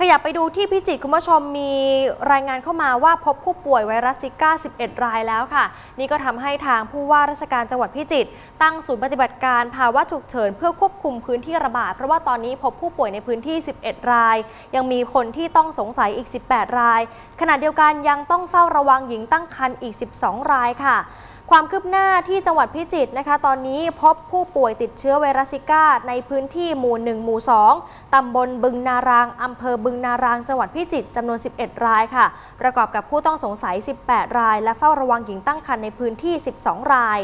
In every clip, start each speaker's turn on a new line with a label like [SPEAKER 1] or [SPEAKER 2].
[SPEAKER 1] ขยับไปดูที่พิจิตรคุณผู้ชมมีรายงานเข้ามาว่าพบผู้ป่วยไวรัสซิก้า 11 รายแล้วค่ะ นี่ก็ทำให้ทางผู้ว่าราชการจังหวัดพิจิตรตั้งศูนย์ปฏิบัติการภาวะฉุกเฉิน เพื่อควบคุมพื้นที่ระบาด เพราะว่าตอนนี้พบผู้ป่วยในพื้นที่ 11 ราย ยังมีคนที่ต้องสงสัยอีก 18 ราย ขณะเดียวกันยังต้องเฝ้าระวังหญิงตั้งครรภ์อีก 12 รายค่ะ ความคืบหน้าที่จังหวัดพิจิตรนะคะ ตอนนี้พบผู้ป่วยติดเชื้อไวรัสซิก้า ในพื้นที่หมู่ 1 หมู่ 2 ตำบลบึงนาราง อำเภอบึงนาราง จังหวัดพิจิตรจำนวน 11 รายค่ะ ประกอบกับผู้ต้องสงสัย 18 ราย และเฝ้าระวังหญิงตั้งครรภ์ในพื้นที่ 12 ราย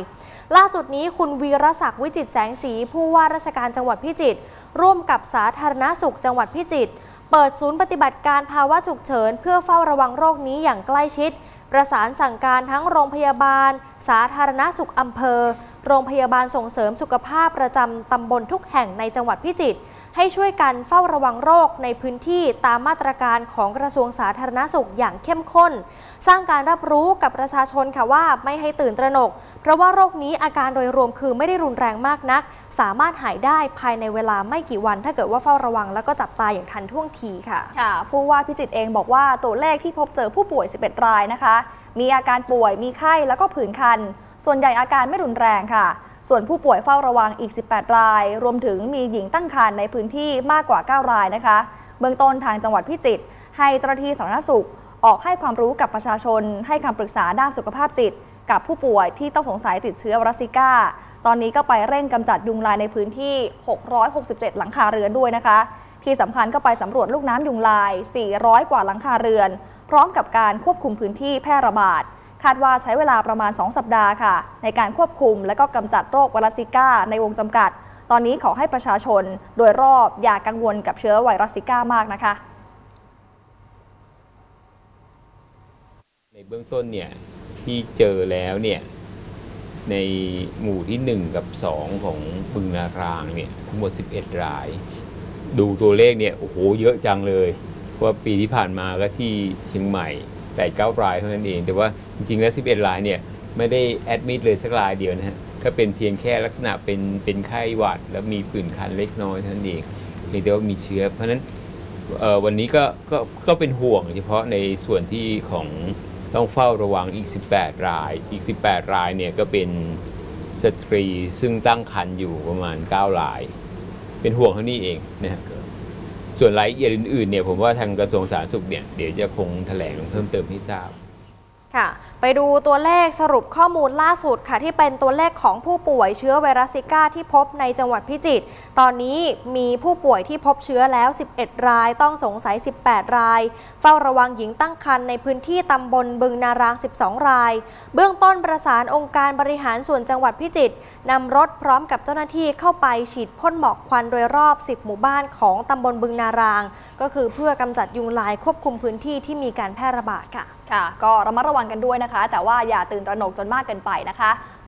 [SPEAKER 1] ล่าสุดนี้คุณวีรศักดิ์วิจิตแสงสี ผู้ว่าราชการจังหวัดพิจิตรร่วมกับสาธารณสุขจังหวัดพิจิตรเปิดศูนย์ปฏิบัติการภาวะฉุกเฉิน เพื่อเฝ้าระวังโรคนี้อย่างใกล้ชิด ประสานสั่งการทั้งโรงพยาบาล สาธารณสุขอำเภอ โรงพยาบาลส่งเสริมสุขภาพประจำตำบลทุกแห่งในจังหวัดพิจิตร ให้ช่วยกันเฝ้าระวังโรคในพื้นที่ตามมาตรการของกระทรวงสาธารณสุขอย่างเข้มข้น สร้างการรับรู้กับประชาชนค่ะว่าไม่ให้ตื่นตระหนก เพราะว่าโรคนี้อาการโดยรวมคือไม่ได้รุนแรงมากนัก สามารถหายได้ภายในเวลาไม่กี่วัน ถ้าเกิดว่าเฝ้าระวังแล้วก็จับตาอย่างทันท่วงทีค่ะ
[SPEAKER 2] ค่ะผู้ว่าพิจิตรเองบอกว่าตัวเลขที่พบเจอผู้ป่วย 11 รายนะคะ มีอาการป่วยมีไข้แล้วก็ผื่นคัน ส่วนใหญ่อาการไม่รุนแรงค่ะ ส่วนผู้ป่วยเฝ้าระวังอีก 18 ราย รวมถึงมีหญิงตั้งครรภ์ในพื้นที่มากกว่า 9 รายนะคะ เบื้องต้นทางจังหวัดพิจิตรให้เจ้าหน้าที่สาธารณสุข ออกให้ความรู้กับประชาชน ให้คำปรึกษาด้านสุขภาพจิต กับผู้ป่วยที่ต้องสงสัยติดเชื้อไวรัสซิก้า ตอนนี้ก็ไปเร่งกำจัดยุงลายในพื้นที่ 667 หลังคาเรือนด้วยนะคะ ที่สำคัญก็ไปสำรวจลูกน้ำยุงลาย 400 กว่าหลังคาเรือน พร้อมกับการควบคุมพื้นที่แพร่ระบาด คาดว่าใช้เวลาประมาณ 2 สัปดาห์ค่ะ ในการควบคุมและก็กำจัดโรคไวรัสซิก้าในวงจำกัด ตอนนี้ขอให้ประชาชนโดยรอบอย่ากกังวลกับเชื้อไวรัสซิก้ามากนะคะ
[SPEAKER 3] ในเบื้องต้นเนี่ยที่เจอแล้วเนี่ยในหมู่ที่ 1 กับ 2 ของบึงนารางเนี่ยทั้งหมด 11 ราย ดูตัวเลขเนี่ยโอ้โหเยอะจังเลยเพราะปีที่ผ่านมาก็ที่เชียงใหม่ 8 9รายเท่านั้นเอง แต่ว่าจริงๆแล้ว 11 รายเนี่ยไม่ได้แอดมิดเลยสักรายเดียวนะฮะก็เป็นเพียงแค่ลักษณะเป็นเป็นไข้หวัด แล้วมีผื่นคันเล็กน้อยเท่านั้นเองเพียงแต่ว่ามีเชื้อ เพราะฉะนั้นวันนี้ก็ก็ก็เป็นห่วงเฉพาะในส่วนที่ของต้องเฝ้าระวังอีก 18 ราย อีก 18 รายเนี่ยก็เป็นสตรีซึ่งตั้งครรภ์อยู่ประมาณ 9 ราย เป็นห่วงเท่านี้เองนะครับ ส่วนรายละเอียดอื่นๆเนี่ยผมว่าทางกระทรวงสาธารณสุขเนี่ยเดี๋ยวจะคงแถลงเพิ่มเติมให้ทราบ
[SPEAKER 1] ค่ะ ไปดูตัวเลขสรุปข้อมูลล่าสุดค่ะ ที่เป็นตัวเลขของผู้ป่วยเชื้อไวรัสซิก้าที่พบในจังหวัดพิจิตร ตอนนี้มีผู้ป่วยที่พบเชื้อแล้ว 11 ราย ต้องสงสัย 18 ราย เฝ้าระวังหญิงตั้งครรภ์ในพื้นที่ตำบลบึงนาราง 12 ราย เบื้องต้นประสานองค์การบริหารส่วนจังหวัดพิจิตรนำรถพร้อมกับเจ้าหน้าที่เข้าไปฉีดพ่นหมอกควันโดยรอบ 10 หมู่บ้านของตำบลบึงนาราง ก็คือเพื่อกำจัดยุงลายควบคุมพื้นที่ที่มีการแพร่ระบาดค่ะ
[SPEAKER 2] ค่ะ ก็ระมัดระวังกันด้วยนะคะ แต่ว่าอย่าตื่นตระหนกจนมากเกินไปนะคะ